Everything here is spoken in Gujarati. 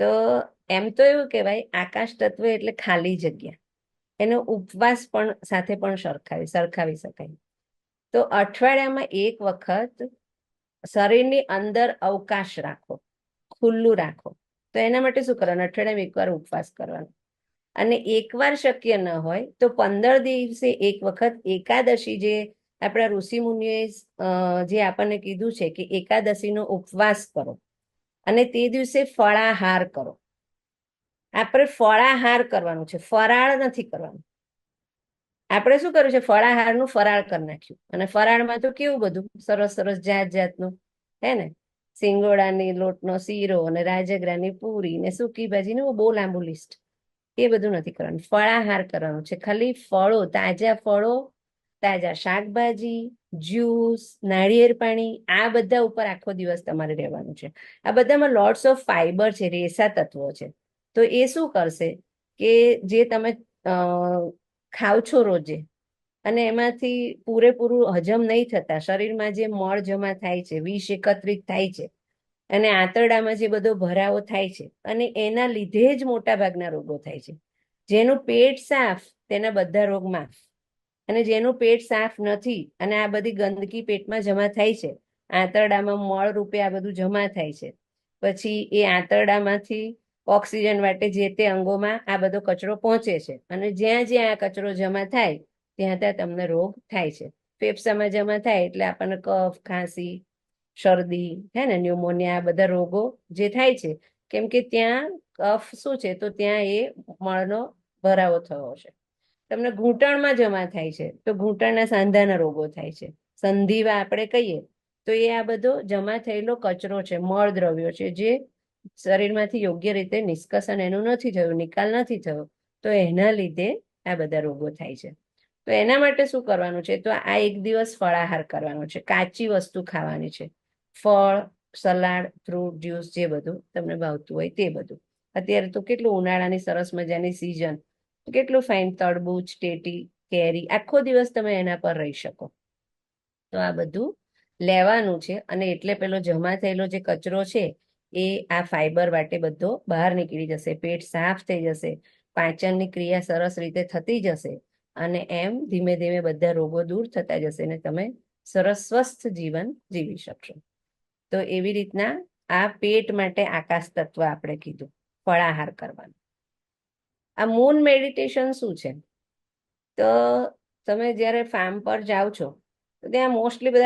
તો એમ તો એવું કહેવાય, આકાશ તત્વ એટલે ખાલી જગ્યા. એનો ઉપવાસ પણ સાથે પણ સરખાવી સરખાવી શકાય. તો અઠવાડિયામાં એક વખત શરીરની અંદર અવકાશ રાખો, ખુલ્લું રાખો. તો એના માટે શું કરવાનું? અઠવાડિયામાં એકવાર ઉપવાસ કરવાનો. અને એકવાર શક્ય ન હોય તો પંદર દિવસે એક વખત એકાદશી જે આપણા ઋષિ મુનિએ જે આપણને કીધું છે કે એકાદશીનો ઉપવાસ કરો. અને તે દિવસે ફળાહાર કરો. આપણે ફળાહાર કરવાનું છે, ફરાળ નથી કરવાનું. આપણે શું કર્યું છે, ફળાહારનું ફરાળ કરી નાખ્યું. અને ફરાળમાં તો કેવું બધું? સરસ સરસ જાત જાતનું, હે ને? સિંગોડાની લોટનો શીરો અને રાજગરાની પૂરી ને સૂકી ભાજીનું બહુ લાંબુ લિસ્ટ. એ બધું નથી કરવાનું. ફળાહાર કરવાનું છે. ખાલી ફળો, તાજા ફળો, તાજા શાકભાજી જ્યુસ, નાળિયેર પાણી, આ બધા ઉપર આખો દિવસ તમારે રહેવાનું છે. આ બધામાં લોટ્સ ઓફ ફાઈબર છે, રેસા તત્વો છે. તો એ શું કરશે કે જે તમે ખાવ છો રોજે અને એમાંથી પૂરેપૂરું હજમ નહીં થતા, શરીરમાં જે મળ જમા થાય છે, વિષ એકત્રિત થાય છે અને આંતરડામાં જે બધો ભરાવો થાય છે અને એના લીધે જ મોટા ભાગના રોગો થાય છે. જેનું પેટ સાફ, તેના બધા રોગ માફ. અને જેનું પેટ સાફ નથી અને આ બધી ગંદકી પેટમાં જમા થાય છે. આંતરડામાં મળ રૂપે આ બધું જમા થાય છે. પછી એ આંતરડામાંથી ઓક્સિજન માટે જે તે અંગોમાં આ બધો કચરો પહોંચે છે. અને જ્યાં જ્યાં આ કચરો જમા થાય, ત્યાં ત્યાં તમને રોગ થાય છે. ફેફસામાં જમા થાય એટલે આપણને કફ, ખાંસી, શરદી, હે ને, ન્યુમોનિયા આ બધા રોગો જે થાય છે. કેમ કે ત્યાં કફ શું છે? તો ત્યાં એ મળનો ભરાવો થયો છે. તમને ઘૂંટણમાં જમા થાય છે. તો ઘૂંટણના સાંધાના રોગો થાય છે. સંધિવા આપણે કહીએ, તો એ આ બધો જમા થયેલો કચરો છે મળ દ્રવ્યો છે, જે શરીરમાંથી યોગ્ય રીતે નિષ્કસન એનું નથી થયું, નિકાલ નથી થયો, તો એના લીધે આ બધા રોગો થાય છે. તો એના માટે શું કરવાનું છે? તો આ એક દિવસ ફળાહાર કરવાનો છે, કાચી વસ્તુ ખાવાની છે. ફળ, સલાડ, ફ્રૂટ, જ્યુસ, જે બધું તમને ભાવતું હોય તે બધું. અત્યારે તો કેટલું ઉનાળાની સરસ મજાની સિઝન કેટલું ફાઇન તરબૂચ ટેટી, કેરી, આખો દિવસ તમે એના પર રહી શકો. તો આ બધું લેવાનું છે અને એટલે પેલો જમા થયેલો જે કચરો છે, એ આ ફાઈબર વાટે બધો બહાર નીકળી જશે, પેટ સાફ થઈ જશે, પાચનની ક્રિયા સરસ રીતે થતી જશે અને એમ ધીમે ધીમે બધા રોગો દૂર થતા જશે અને તમે સરસ સ્વસ્થ જીવન જીવી શકશો. તો એવી રીતના આ પેટ માટે આકાશ તત્વ આપણે કીધું, ફળાહાર કરવાનું. આ મૂન મેડિટેશન શું છે? તો તમે જ્યારે ફાર્મ પર જાઓ છો, તો ત્યાં મોસ્ટલી બધા